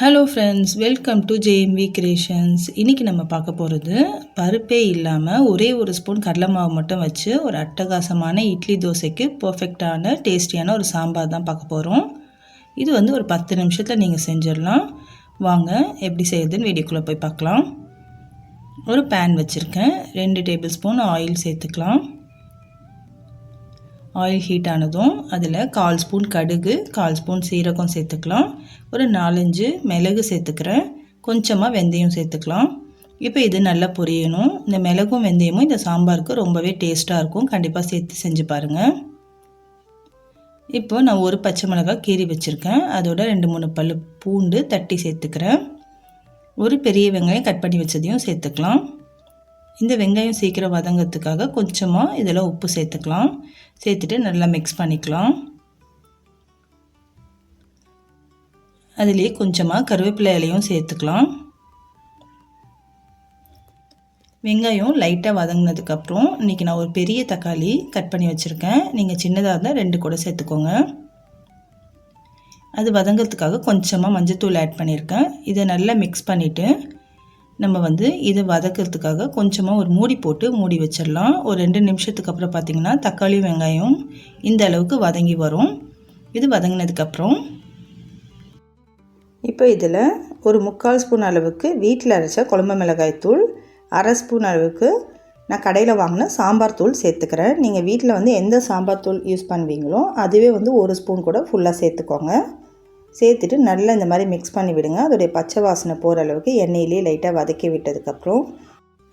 Hello friends welcome to JMV creations இன்றைக்கி நம்ம பார்க்க போகிறது பருப்பே இல்லாமல் ஒரே ஒரு ஸ்பூன் கடலை மாவு மட்டும் வச்சு ஒரு அட்டகாசமான இட்லி தோசைக்கு பர்ஃபெக்டான டேஸ்டியான ஒரு சாம்பார் தான் பார்க்க போகிறோம் இது வந்து ஒரு பத்து நிமிஷத்தில் நீங்கள் செஞ்சிடலாம். வாங்க எப்படி செய்யுதுன்னு வீடியோக்குள்ளே போய் பார்க்கலாம். ஒரு பேன் வச்சுருக்கேன். ரெண்டு டேபிள் ஸ்பூன் ஆயில் சேர்த்துக்கலாம். ஆயில் ஹீட் ஆனதும் அதில் கால் ஸ்பூன் கடுகு கால் ஸ்பூன் சீரகம் சேர்த்துக்கலாம். ஒரு நாலஞ்சு மிளகு சேர்த்துக்கிறேன். கொஞ்சமாக வெந்தயம் சேர்த்துக்கலாம். இப்போ இது நல்லா பொரியணும். இந்த மிளகும் வெந்தயமும் இந்த சாம்பாருக்கு ரொம்பவே டேஸ்ட்டாக இருக்கும். கண்டிப்பாக சேர்த்து செஞ்சு பாருங்கள் இப்போ நான் ஒரு பச்சை மிளகாய் கீறி வச்சுருக்கேன். அதோட ரெண்டு மூணு பல் பூண்டு தட்டி சேர்த்துக்கிறேன். ஒரு பெரிய வெங்காயம் கட் பண்ணி வச்சதையும் சேர்த்துக்கலாம். இந்த வெங்காயம் சீக்கிரம் வதங்கிறதுக்காக கொஞ்சமாக இதில் உப்பு சேர்த்துக்கலாம். சேர்த்துட்டு நல்லா மிக்ஸ் பண்ணிக்கலாம். அதுலேயே கொஞ்சமாக கருவேப்பிலை இலையும் சேர்த்துக்கலாம். வெங்காயம் லைட்டாக வதங்கினதுக்கப்புறம் இன்றைக்கி நான் ஒரு பெரிய தக்காளி கட் பண்ணி வச்சுருக்கேன். நீங்கள் சின்னதாக இருந்தால் ரெண்டு கூட சேர்த்துக்கோங்க. அது வதங்கிறதுக்காக கொஞ்சமாக மஞ்சத்தூள் ஆட் பண்ணியிருக்கேன் இதை நல்லா மிக்ஸ் பண்ணிவிட்டு நம்ம வந்து இதை வதக்கிறதுக்காக கொஞ்சமாக ஒரு மூடி போட்டு மூடி வச்சிடலாம். ஒரு ரெண்டு நிமிஷத்துக்கு அப்புறம் பார்த்திங்கன்னா தக்காளி வெங்காயம் இந்த அளவுக்கு வதங்கி வரும். இது வதங்கினதுக்கப்புறம் இப்போ இதில் ஒரு முக்கால் ஸ்பூன் அளவுக்கு வீட்டில் அரைச்ச குழம்பு மிளகாய் தூள் அரை ஸ்பூன் அளவுக்கு நான் கடையில் வாங்கின சாம்பார் தூள் சேர்த்துக்கிறேன். நீங்கள் வீட்டில் வந்து எந்த சாம்பார் தூள் யூஸ் பண்ணுவீங்களோ அதுவே வந்து ஒரு ஸ்பூன் கூட ஃபுல்லாக சேர்த்துக்கோங்க. சேர்த்துட்டு நல்லா இந்த மாதிரி மிக்ஸ் பண்ணி விடுங்க. அதோடைய பச்சை வாசனை போகிற அளவுக்கு எண்ணெயிலே லைட்டாக வதக்கி விட்டதுக்கப்புறம்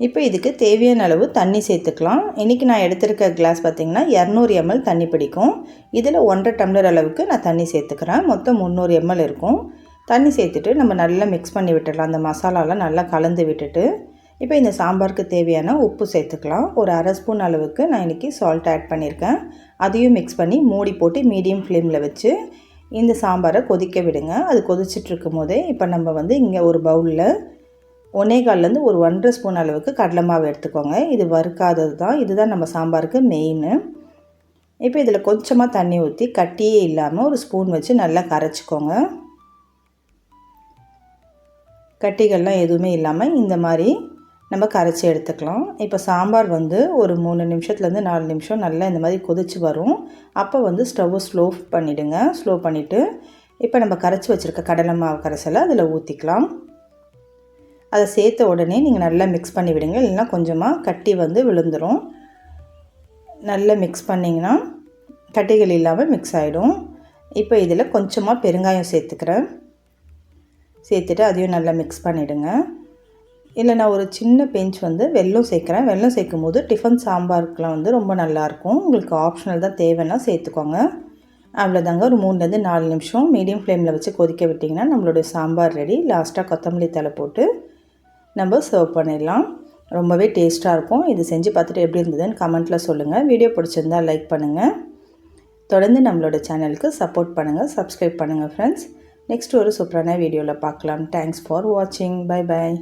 இப்போ இதுக்கு தேவையான அளவு தண்ணி சேர்த்துக்கலாம். இன்றைக்கி நான் எடுத்திருக்க கிளாஸ் பார்த்திங்கன்னா இரநூறு எம்எல் தண்ணி பிடிக்கும். இதில் ஒன்றரை டம்ளர் அளவுக்கு நான் தண்ணி சேர்த்துக்கிறேன். மொத்தம் முந்நூறு எம்எல் இருக்கும். தண்ணி சேர்த்துட்டு நம்ம நல்லா மிக்ஸ் பண்ணி விட்டுடலாம். அந்த மசாலாலாம் நல்லா கலந்து விட்டுட்டு இப்போ இந்த சாம்பாருக்கு தேவையான உப்பு சேர்த்துக்கலாம். ஒரு அரை ஸ்பூன் அளவுக்கு நான் இன்றைக்கி சால்ட் ஆட் பண்ணியிருக்கேன். அதையும் மிக்ஸ் பண்ணி மூடி போட்டு மீடியம் ஃப்ளேமில் வச்சு இந்த சாம்பாரை கொதிக்க விடுங்க. அது கொதிச்சிட்ருக்கும் போதே இப்போ நம்ம வந்து இங்கே ஒரு பவுலில் ஒன்னே கால்லேருந்து ஒரு ஒன்றரை ஸ்பூன் அளவுக்கு கடலை மாவு எடுத்துக்கோங்க. இது வறுக்காதது தான். இதுதான் நம்ம சாம்பாருக்கு மெயின் இப்போ இதில் கொஞ்சமாக தண்ணி ஊற்றி கட்டியே இல்லாமல் ஒரு ஸ்பூன் வச்சு நல்லா கரைச்சிக்கோங்க. கட்டிகள்லாம் எதுவுமே இல்லாமல் இந்த மாதிரி நம்ம கரைச்சி எடுத்துக்கலாம். இப்போ சாம்பார் வந்து ஒரு மூணு நிமிஷத்துலேருந்து நாலு நிமிஷம் நல்லா இந்த மாதிரி கொதிச்சு வரும். அப்போ வந்து ஸ்டவ்வை ஸ்லோ பண்ணிவிடுங்க ஸ்லோ பண்ணிவிட்டு இப்போ நம்ம கரைச்சி வச்சுருக்க கடலை மாவு கரைசலை அதில் ஊற்றிக்கலாம் அதை சேர்த்த உடனே நீங்கள் நல்லா மிக்ஸ் பண்ணி விடுங்க. இல்லைன்னா கொஞ்சமாக கட்டி வந்து விழுந்துடும் நல்லா மிக்ஸ் பண்ணிங்கன்னா கட்டிகள் இல்லாமல் மிக்ஸ் ஆகிடும் இப்போ இதில் கொஞ்சமாக பெருங்காயம் சேர்த்துக்கிறேன். சேர்த்துட்டு அதையும் நல்லா மிக்ஸ் பண்ணிவிடுங்க இல்லை நான் ஒரு சின்ன பெஞ்ச் வந்து வெல்லம் சேர்க்குறேன். வெள்ளம் சேர்க்கும் போது டிஃபன் சாம்பாருக்குலாம் வந்து ரொம்ப நல்லாயிருக்கும். உங்களுக்கு ஆப்ஷனல் தான் தேவைன்னா சேர்த்துக்கோங்க. அவ்வளோதாங்க. ஒரு மூணுலேருந்து நாலு நிமிஷம் மீடியம் ஃப்ளேமில் வச்சு கொதிக்க விட்டிங்கன்னா நம்மளுடைய சாம்பார் ரெடி. லாஸ்ட்டாக கொத்தமல்லி தலை போட்டு நம்ம சர்வ் பண்ணிடலாம். ரொம்பவே டேஸ்ட்டாக இருக்கும். இது செஞ்சு பார்த்துட்டு எப்படி இருந்ததுன்னு கமெண்ட்டில் சொல்லுங்கள். வீடியோ பிடிச்சிருந்தால் லைக் பண்ணுங்கள். தொடர்ந்து நம்மளோட சேனலுக்கு சப்போர்ட் பண்ணுங்கள். சப்ஸ்கிரைப் பண்ணுங்கள் ஃப்ரெண்ட்ஸ் நெக்ஸ்ட் ஒரு சூப்பரான வீடியோவில் பார்க்கலாம். தேங்க்ஸ் ஃபார் வாட்சிங் பை பாய்